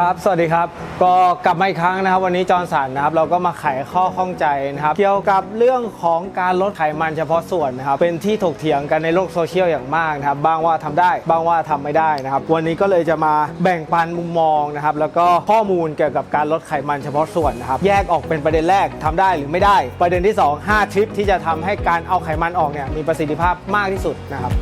ครับ สวัสดีครับ ก็กลับมาอีกครั้งนะครับ วันนี้จอร์นสันนะครับ เราก็มาไขข้อข้องใจนะครับ เกี่ยวกับเรื่องของการลดไขมันเฉพาะส่วนนะครับ เป็นที่ถกเถียงกันในโลกโซเชียลอย่างมากนะครับ บางว่าทำได้ บางว่าทำไม่ได้นะครับ วันนี้ก็เลยจะมาแบ่งปันมุมมองนะครับ แล้วก็ข้อมูลเกี่ยวกับการลดไขมันเฉพาะส่วนนะครับ แยกออกเป็นประเด็นแรกทำได้หรือไม่ได้ ประเด็นที่ 2 5ทริปที่จะทำให้การเอาไขมันออกเนี่ยมีประสิทธิภาพมากที่สุดนะครับ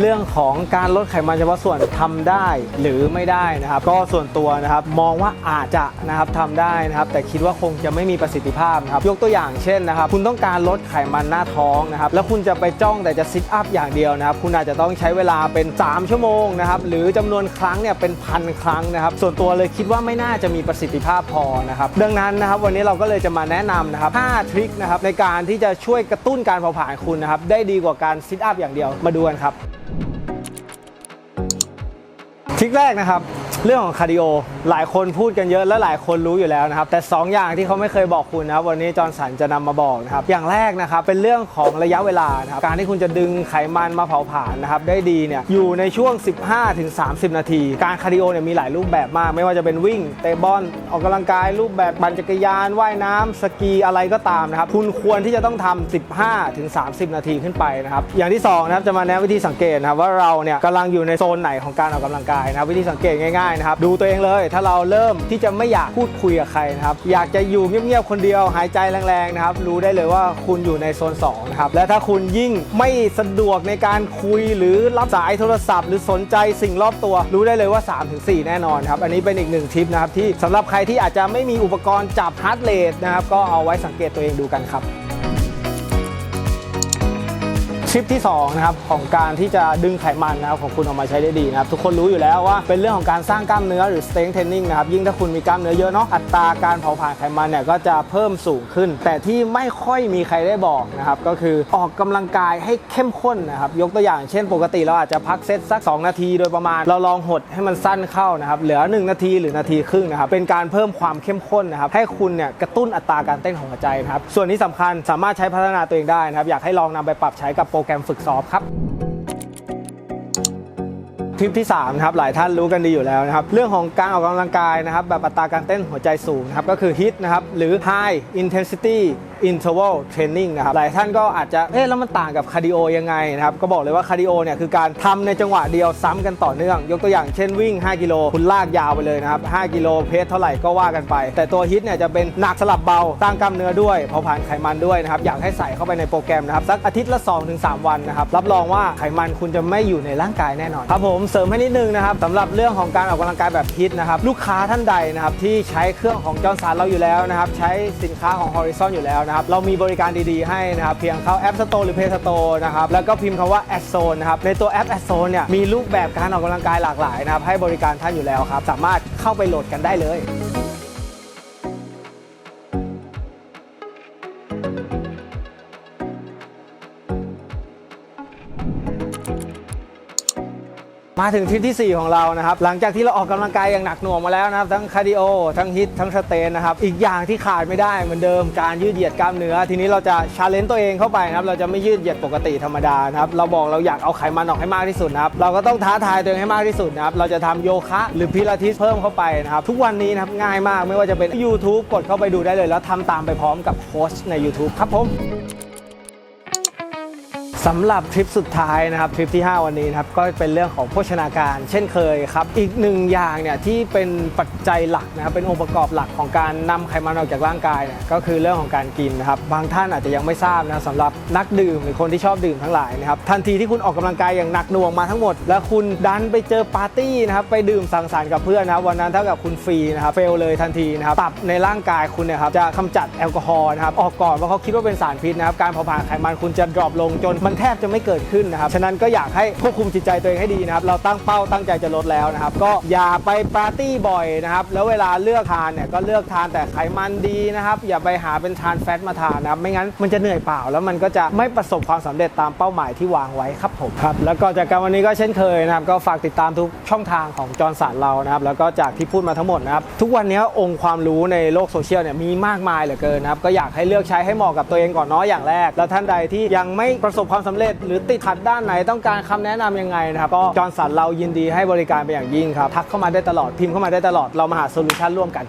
เรื่องของการลดไขมันเฉพาะส่วนทำได้หรือไม่ได้นะครับ ก็ส่วนตัวนะครับมองว่าอาจจะนะครับทำได้นะครับ แต่คิดว่าคงจะไม่มีประสิทธิภาพนะครับยกตัวอย่างเช่นนะครับ คุณต้องการลดไขมันหน้าท้องนะครับ แล้วคุณจะไปจ้องแต่จะซิทอัพอย่างเดียวนะครับ คุณอาจจะต้องใช้เวลาเป็น 3 ชั่วโมงนะครับ หรือจำนวนครั้งเนี่ยเป็นพันครั้งนะครับ ส่วนตัวเลยคิดว่าไม่น่าจะมีประสิทธิภาพพอนะครับ ดังนั้นนะครับ วันนี้เราก็เลยจะมาแนะนำนะครับ5ทริคนะครับในการที่จะช่วยกระตุ้นการเผาผลาญคุณนะครับได้ดีกว่าการซิทอัพอย่างเดียวมาดูกันครับ คลิกแรกนะครับ เรื่องของคาร์ดิโอหลายคนพูดกันเยอะและหลายคนรู้อยู่แล้วนะครับแต่ 2 อย่างที่เขาไม่เคยบอกคุณนะวันนี้จอร์นสันจะนำมาบอกนะครับอย่างแรกนะครับเป็นเรื่องของระยะเวลานะครับการที่คุณจะดึงไขมันมาเผาผลาญนะครับได้ดีเนี่ยอยู่ในช่วง 15-30 นาที การคาร์ดิโอเนี่ยมีหลายรูปแบบมาก ไม่ว่าจะเป็นวิ่งเตะบอลออกกำลังกายรูปแบบปั่นจักรยานว่ายน้ำสกีอะไรก็ตามนะครับคุณควรที่จะต้องทำ15-30 นาทีขึ้นไปนะครับอย่างที่สองนะครับจะมาแนะวิธีสังเกตนะครับว่าเราเนี่ยกำลังอยู่ในโซนไหนของการออกกำลังกายนะครับวิธีสังเกตง่ายนะครับดูตัวเองเลย ถ้าเราเริ่มที่จะไม่อยากพูดคุยกับใครนะครับอยากจะอยู่เงียบๆคนเดียวหายใจแรงๆนะครับรู้ได้เลยว่าคุณอยู่ในโซน2นะครับและถ้าคุณยิ่งไม่สะดวกในการคุยหรือรับสายโทรศัพท์ หรือสนใจสิ่งรอบตัว รู้ได้เลยว่า 3-4 แน่นอนครับอันนี้เป็นอีกหนึ่งทิปนะครับที่สำหรับใครที่อาจจะไม่มีอุปกรณ์จับฮาร์ดเรทนะครับก็เอาไว้สังเกตตัวเองดูกันครับ ทริปที่2นะครับของการที่จะดึงไขมันนะครับของคุณออกมาใช้ได้ดีนะครับทุกคนรู้อยู่แล้วว่าเป็นเรื่องของการสร้างกล้ามเนื้อหรือ strength training นะครับยิ่งถ้าคุณมีกล้ามเนื้อเยอะเนาะอัตราการเผาผลาญไขมันเนี่ยก็จะเพิ่มสูงขึ้น แต่ที่ไม่ค่อยมีใครได้บอกนะครับก็คือออกกำลังกายให้เข้มข้นนะครับยกตัวอย่างเช่น ปกติเราอาจจะพักเซตสัก 2 นาทีโดยประมาณ เราลองหดให้มันสั้นเข้านะครับเหลือ 1 นาทีหรือนาทีครึ่งนะครับเป็นการเพิ่มความเข้มข้นนะครับให้คุณเนี่ยกระตุ้นอัตราการเต้นของหัวใจนะครับส่วนที่สำคัญสามารถใช้พัฒนาตัวเองได้นะครับอยากให้ลองนำไปปรับใช้กับโปรแกรมฝึกซ้อมครับทริปที่3นะครับหลายท่านรู้กันดีอยู่แล้วนะครับเรื่องของการออกกำลังกายนะครับแบบอัตราการเต้นหัวใจสูงนะครับก็คือ HIIT นะครับหรือ High Intensity Interval Training นะครับหลายท่านก็อาจจะเอ๊ะแล้วมันต่างกับคาร์ดิโอยังไงนะครับก็บอกเลยว่าคาร์ดิโอเนี่ยคือการทำในจังหวะเดียวซ้ำกันต่อเนื่อง ยกตัวอย่างเช่นวิ่ง 5 กิโลคุณลากยาวไปเลยนะครับ 5 กิโลเพสเท่าไหร่ก็ว่ากันไป แต่ตัว HIIT เนี่ยจะเป็นหนักสลับเบาสร้างกล้ามเนื้อด้วยเผาผลาญไขมันด้วยนะครับอยากให้ใส่เข้าไปในโปรแกรมนะครับสักอาทิตย์ละ 2-3 วันนะครับรับรองว่าไขมันคุณจะไม่อยู่ในร่างกายแน่นอนครับผมเสริมให้นิดนึงนะครับสำหรับเรื่องของการออกกำลังกายแบบฮิตนะครับลูกค้าท่านใดนะครับที่ใช้เครื่องของจอร์นสันเราอยู่แล้วนะครับใช้สินค้าของ Horizon อยู่แล้วนะครับเรามีบริการดีๆให้นะครับเพียงเข้าแอป Store หรือ Play Store นะครับแล้วก็พิมพ์คำว่า a d z o n e นะครับในตัวแอป a d z o n e เนี่ยมีรูปแบบการออกกำลังกายหลากหลายนะครับให้บริการท่านอยู่แล้วครับสามารถเข้าไปโหลดกันได้เลย มาถึงทริปที่ 4 ของเรานะครับ หลังจากที่เราออกกำลังกายอย่างหนักหน่วงมาแล้วนะครับ ทั้งคาร์ดิโอ ทั้งฮิตทั้งสเตนนะครับ อีกอย่างที่ขาดไม่ได้เหมือนเดิมการยืดเหยียดกล้ามเนื้อ ทีนี้เราจะชาเลนจ์ตัวเองเข้าไปนะครับ เราจะไม่ยืดเหยียดปกติธรรมดานะครับ เราบอกเราอยากเอาไขมันออกให้มากที่สุดนะครับ เราก็ต้องท้าทายตัวเองให้มากที่สุดนะครับ เราจะทำโยคะหรือพิลาทิสเพิ่มเข้าไปนะครับ ทุกวันนี้นะครับง่ายมากไม่ว่าจะเป็น YouTube กดเข้าไปดูได้เลย แล้วทำตามไปพร้อมกับโค้ชใน YouTube ครับผม สำหรับทริปสุดท้ายนะครับทริปที่ 5 วันนี้นะครับก็เป็นเรื่องของโภชนาการ เช่นเคยครับ อีกหนึ่งอย่างเนี่ยที่เป็นปัจจัยหลักนะครับเป็นองค์ประกอบหลักของการนำไขมันออกจากร่างกายเนี่ยก็คือเรื่องของการกินนะครับบางท่านอาจจะยังไม่ทราบนะสำหรับนักดื่มหรือคนที่ชอบดื่มทั้งหลายนะครับทันทีที่คุณออกกำลังกายอย่างหนักหน่วงมาทั้งหมด แล้วคุณดันไปเจอปาร์ตี้นะครับไปดื่มสังสรรค์กับเพื่อนนะครับวันนั้นเท่ากับคุณฟรีนะครับเฟลเลยทันทีนะครับตับในร่างกายคุณเนี่ยครับจะกำจัดแอลกอฮอล์นะครับออกก่อนเพราะเขาคิดว่าเป็นสารพิษนะครับการเผาผลาญไขมันคุณจะดรอปลงจนมันแทบจะไม่เกิดขึ้นนะครับ ฉะนั้นก็อยากให้ควบคุมจิตใจตัวเองให้ดีนะครับ เราตั้งเป้าตั้งใจจะลดแล้วนะครับ ก็อย่าไปปาร์ตี้บ่อยนะครับ แล้วเวลาเลือกทานเนี่ยก็เลือกทานแต่ไขมันดีนะครับ อย่าไปหาเป็นทานแฟตมาทานนะครับ ไม่งั้นมันจะเหนื่อยเปล่า แล้วมันก็จะไม่ประสบความสำเร็จตามเป้าหมายที่วางไว้ครับผมครับ แล้วก็จากการวันนี้ก็เช่นเคยนะครับ ก็ฝากติดตามทุกช่องทางของจอร์นสันเรานะครับ แล้วก็จากที่พูดมาทั้งหมดนะครับ ทุกวันนี้องค์ความรู้ในโลกโซเชียลเนี่ยมีมากมายเหลือเกินนะครับ ก็อยากให้เลือกใช้ให้เหมาะกับตัวเองก่อนเนาะอย่างแรก แล้วท่านใดที่ยังไม่ประสบความสำเร็จ หรือติดขัดด้านไหนต้องการคำแนะนำยังไงนะครับก็จอร์นสันเรายินดีให้บริการไปนอย่างยิ่งครับทักเข้ามาได้ตลอดพิมพ์เข้ามาได้ตลอดเรามาหาโซลูชันร่วมกัน